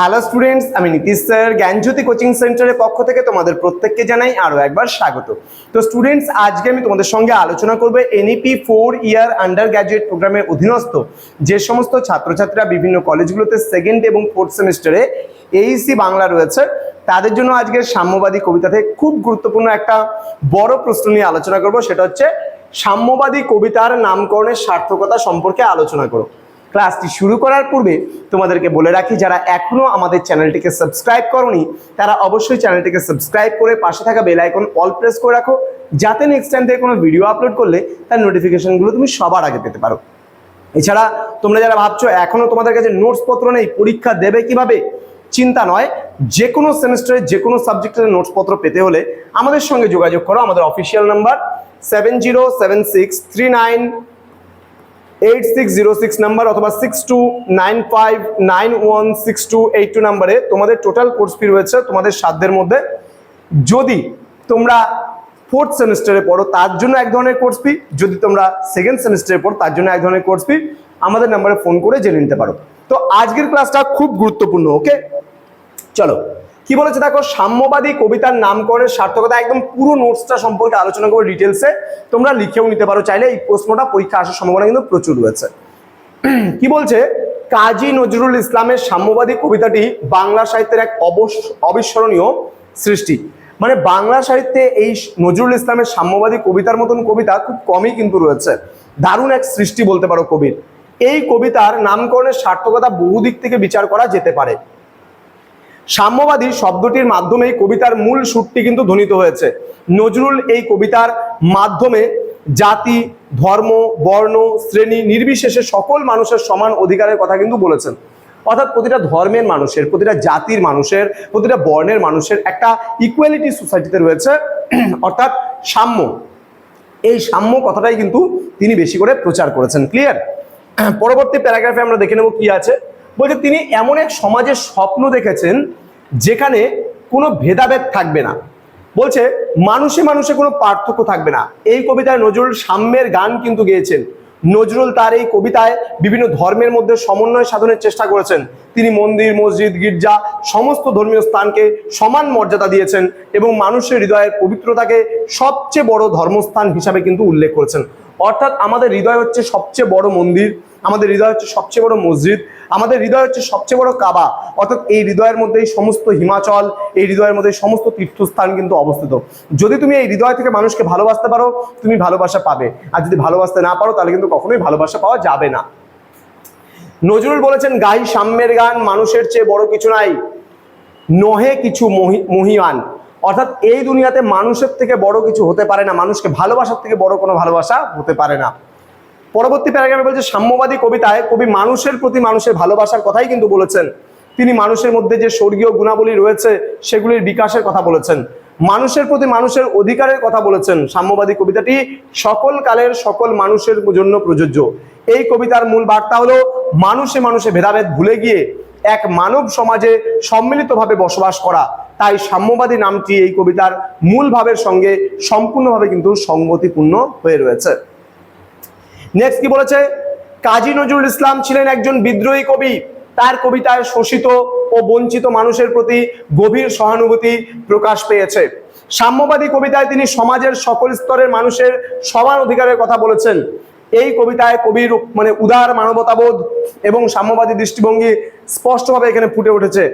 Hello students আমি Nitish sir, জ্ঞানজ্যোতি coaching সেন্টারের পক্ষ থেকে তোমাদের প্রত্যেককে জানাই আরও একবার স্বাগত। তো স্টুডেন্টস আজকে আমি তোমাদের সঙ্গে আলোচনা করব NEP four year undergraduate প্রোগ্রামের অধীনস্থ যে সমস্ত ছাত্রছাত্রীরা বিভিন্ন কলেজগুলোতে সেকেন্ড এবং ফোর্থ সেমিস্টারে এইসি বাংলা রয়েছে, তাদের জন্য আজকে সাম্যবাদী কবিতা থেকে খুব গুরুত্বপূর্ণ একটা বড় প্রশ্ন নিয়ে আলোচনা করব, সেটা হচ্ছে, সাম্যবাদী কবিতার নামকরণের সার্থকতা সম্পর্কে আলোচনা করো। ক্লাসটি শুরু করার পূর্বে তোমাদেরকে বলে রাখি, যারা এখনও আমাদের চ্যানেলটিকে সাবস্ক্রাইব করনি, তারা অবশ্যই চ্যানেলটিকে সাবস্ক্রাইব করে পাশে থাকা বেল আইকন অল প্রেস করে রাখো, যাতে নেক্সট টাইম থেকে কোনো ভিডিও আপলোড করলে তার নোটিফিকেশনগুলো তুমি সবার আগে পেতে পারো। এছাড়া তোমরা যারা ভাবছ এখনও তোমাদের কাছে নোটস পত্র নেই, পরীক্ষা দেবে কীভাবে? চিন্তা নয় যে কোনো সেমিস্টারে যে কোনো সাবজেক্টের নোটস পত্র পেতে হলে আমাদের সঙ্গে যোগাযোগ করো, আমাদের official number seven zero seven six three nine eight six zero six number অথবা six two nine five nine one six two eight two নাম্বারে তোমাদের টোটাল কোর্স ফি রয়েছে তোমাদের সাধ্যের মধ্যে। যদি তোমরা ফোর্থ সেমিস্টারে পড়ো, তার জন্য এক ধরনের কোর্স ফি যদি তোমরা সেকেন্ড সেমিস্টারে পড়ো, তার জন্য এক ধরনের কোর্স ফি আমাদের নাম্বারে ফোন করে জেনে নিতে পারো। তো আজকের ক্লাসটা খুব গুরুত্বপূর্ণ ওকে চলো। কি বলেছে দেখো, সাম্যবাদী কবিতার নামকরণের সার্থকতা একদম পুরো নোটসটা সম্পর্কে আলোচনা করে ডিটেলসে তোমরা লিখেও নিতে পারো, চাইলে এই প্রশ্নটা পরীক্ষা আসার সম্ভাবনা কিন্তু প্রচুর রয়েছে। কি বলছে? কাজী নজরুল ইসলামের সাম্যবাদী কবিতাটি বাংলা সাহিত্যের এক অবস- অবিস্মরণীয় সৃষ্টি। মানে বাংলা সাহিত্যে এই নজরুল ইসলামের সাম্যবাদী কবিতার মতন কবিতা খুব কমই কিন্তু রয়েছে। দারুণ এক সৃষ্টি বলতে পারো কবির। এই কবিতার নামকরণের সার্থকতা বহু দিক থেকে বিচার করা যেতে পারে। সাম্যবাদী শব্দটির মাধ্যমে কবিতার মূল সুরটি কিন্তু ধ্বনিত হয়েছে। নজরুল এই কবিতার মাধ্যমে জাতি, ধর্ম, বর্ণ, শ্রেণি, নির্বিশেষে সকল মানুষের সমান অধিকারের কথা কিন্তু বলেছেন। অর্থাৎ প্রতিটা ধর্মের মানুষের, প্রতিটা জাতির মানুষের, প্রতিটা বর্ণের মানুষের একটা ইকুয়ালিটি সোসাইটিতে রয়েছে। অর্থাৎ সাম্য। এই সাম্য কথাটাই কিন্তু তিনি বেশি করে প্রচার করেছেন। ক্লিয়ার পরবর্তী প্যারাগ্রাফে আমরা দেখে নেব কি আছে। বলছে তিনি এমন এক সমাজের স্বপ্ন দেখেছেন যেখানে কোনো ভেদাভেদ থাকবে না। বলছে, মানুষে মানুষে কোনো পার্থক্য থাকবে না। এই কবিতায় নজরুল সাম্যের গান কিন্তু গেয়েছেন। নজরুল তার এই কবিতায় বিভিন্ন ধর্মের মধ্যে সমন্বয় সাধনের চেষ্টা করেছেন। তিনি মন্দির, মসজিদ, গির্জা, সমস্ত ধর্মীয় স্থানকে সমান মর্যাদা দিয়েছেন এবং মানুষের হৃদয়ের পবিত্রতাকে সবচেয়ে বড় ধর্মস্থান হিসাবে কিন্তু উল্লেখ করেছেন। অর্থাৎ আমাদের হৃদয় হচ্ছে সবচেয়ে বড় মন্দির। আমাদের হৃদয় হচ্ছে সবচেয়ে বড় মসজিদ, আমাদের হৃদয় হচ্ছে সবচেয়ে বড় কাবা। অর্থাৎ এই হৃদয়ের মধ্যেই সমস্ত হিমাচল, এই হৃদয়ের মধ্যে সমস্ত তীর্থস্থান কিন্তু অবস্থিত। যদি তুমি এই হৃদয় থেকে মানুষকে ভালোবাসতে পারো, তুমি ভালোবাসা পাবে। আর যদি ভালোবাসতে না পারো, তাহলে কিন্তু কখনোই ভালোবাসা পাওয়া যাবে না। নজরুল বলেছেন, গাই সাম্যের গান মানুষের চেয়ে বড় কিছু নাই, নহে কিছু মহি- মহিয়ান। অর্থাৎ এই দুনিয়াতে মানুষের থেকে বড় কিছু হতে পারে না, মানুষকে ভালোবাসার থেকে বড় কোনো ভালোবাসা হতে পারে না। পরবর্তী প্যারাগ্রাফে বলছে, সাম্যবাদী কবিতায় কবি মানুষের প্রতি মানুষের ভালোবাসার কথাই কিন্তু বলেছেন। তিনি মানুষের মধ্যে যে স্বর্গীয় গুণাবলী রয়েছে, সেগুলির বিকাশের কথা বলেছেন। মানুষের প্রতি মানুষের অধিকারের কথা বলেছেন। সাম্যবাদী কবিতাটি সকল কালের সকল মানুষের জন্য প্রযোজ্য। এই কবিতার মূল বার্তা হলো, মানুষে মানুষে ভেদাভেদ ভুলে গিয়ে এক মানব সমাজে সম্মিলিতভাবে বসবাস করা। তাই সাম্যবাদী নামটি এই কবিতার মূল ভাবের সঙ্গে সম্পূর্ণভাবে কিন্তু সংগতিপূর্ণ হয়ে রয়েছে। নেক্সট কি বলেছে? কাজী নজরুল ইসলাম ছিলেন একজন বিদ্রোহী কবি। তার কবিতায় শোষিত ও বঞ্চিত মানুষের প্রতি গভীর সহানুভূতি প্রকাশ পেয়েছে। সাম্যবাদী কবিতায় তিনি সমাজের সকল স্তরের মানুষের সমান অধিকারের কথা বলেছেন। এই কবিতায় কবির মানে উদার মানবতাবোধ এবং সাম্যবাদী দৃষ্টিভঙ্গি স্পষ্টভাবে এখানে ফুটে উঠেছে।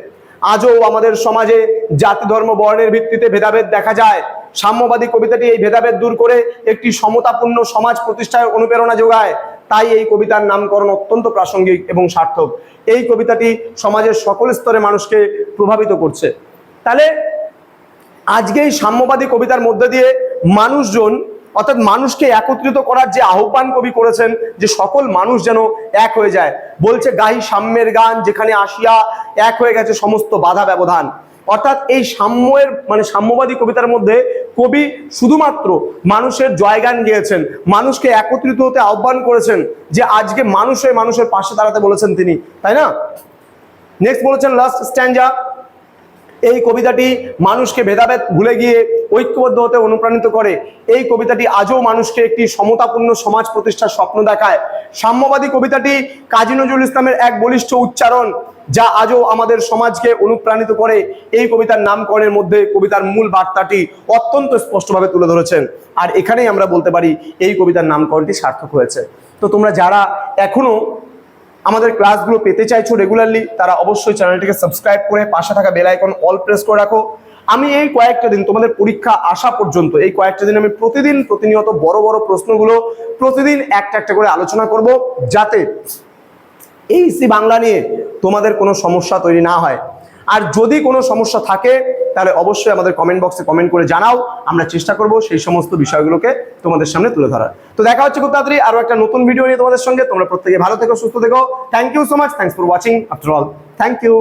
আজও আমাদের সমাজে জাতি ধর্ম বর্ণের ভিত্তিতে ভেদাভেদ দেখা যায়। সাম্যবাদী কবিতাটি এই ভেদাভেদ দূর করে একটি সমতাপূর্ণ সমাজ প্রতিষ্ঠায় অনুপ্রেরণা যোগায়, তাই এই কবিতার নামকরণ অত্যন্ত প্রাসঙ্গিক এবং সার্থক। এই কবিতাটি সমাজের সকল স্তরে মানুষকে প্রভাবিত করছে। তাহলে আজকে এই সাম্যবাদী কবিতার মধ্যে দিয়ে মানুষজন, অর্থাৎ মানুষকে একত্রিত করার যে আহ্বান কবি করেছেন, যে সকল মানুষ যেন এক হয়ে যায়, বলছে গাহি সাম্যের গান, যেখানে আসিয়া এক হয়ে গেছে সমস্ত বাধা ব্যবধান। অর্থাৎ এই সাম্যের মানে সাম্যবাদী কবিতার মধ্যে কবি শুধুমাত্র মানুষের জয়গান গিয়েছেন, মানুষকে একত্রিত হতে আহ্বান করেছেন যে আজকে মানুষ মানুষের পাশে দাঁড়াতে বলেছেন তিনি, তাই না? নেক্সট বলেছেন লাস্ট স্ট্যান্ডা এই কবিতাটি মানুষকে ভেদাভেদ ভুলে গিয়ে ঐক্যবদ্ধ হতে অনুপ্রাণিত করে। এই কবিতাটি আজও মানুষকে একটি সমতাপূর্ণ সমাজ প্রতিষ্ঠার স্বপ্ন দেখায়। সাম্যবাদী কবিতাটি কাজী নজরুল ইসলামের এক বলিষ্ঠ উচ্চারণ। যা আজও আমাদের সমাজকে অনুপ্রাণিত করে, এই কবিতার নামকরণের মধ্যে কবিতার মূল বার্তাটি অত্যন্ত স্পষ্টভাবে তুলে ধরেছেন। আর এখানেই আমরা বলতে পারি, এই কবিতার নামকরণটি সার্থক হয়েছে। তো তোমরা যারা এখনও আমাদের ক্লাসগুলো পেতে চাইছো রেগুলারলি তারা অবশ্যই চ্যানেলটিকে সাবস্ক্রাইব করে পাশে থাকা বেল আইকন অল প্রেস করে রাখো। আমি এই কয়েকটা দিন তোমাদের পরীক্ষা আসা পর্যন্ত, এই কয়েকটা দিন আমি প্রতিদিন প্রতিনিয়ত বড় বড় প্রশ্নগুলো প্রতিদিন একটা একটা করে আলোচনা করব, যাতে এই সি বাংলা নিয়ে তোমাদের কোনো সমস্যা তৈরি না হয়। আর যদি কোনো সমস্যা থাকে, তাহলে অবশ্যই আমাদের কমেন্ট বক্সে কমেন্ট করে জানাও। আমরা চেষ্টা করব সেই সমস্ত বিষয়গুলোকে তোমাদের সামনে তুলে ধরার। তো দেখা হচ্ছে খুব তাড়াতাড়ি আরও একটা নতুন ভিডিও নিয়ে তোমাদের সঙ্গে। তোমরা প্রত্যেকে ভালো থেকো, সুস্থ থেকো। Thank you so much thanks for watching after all thank you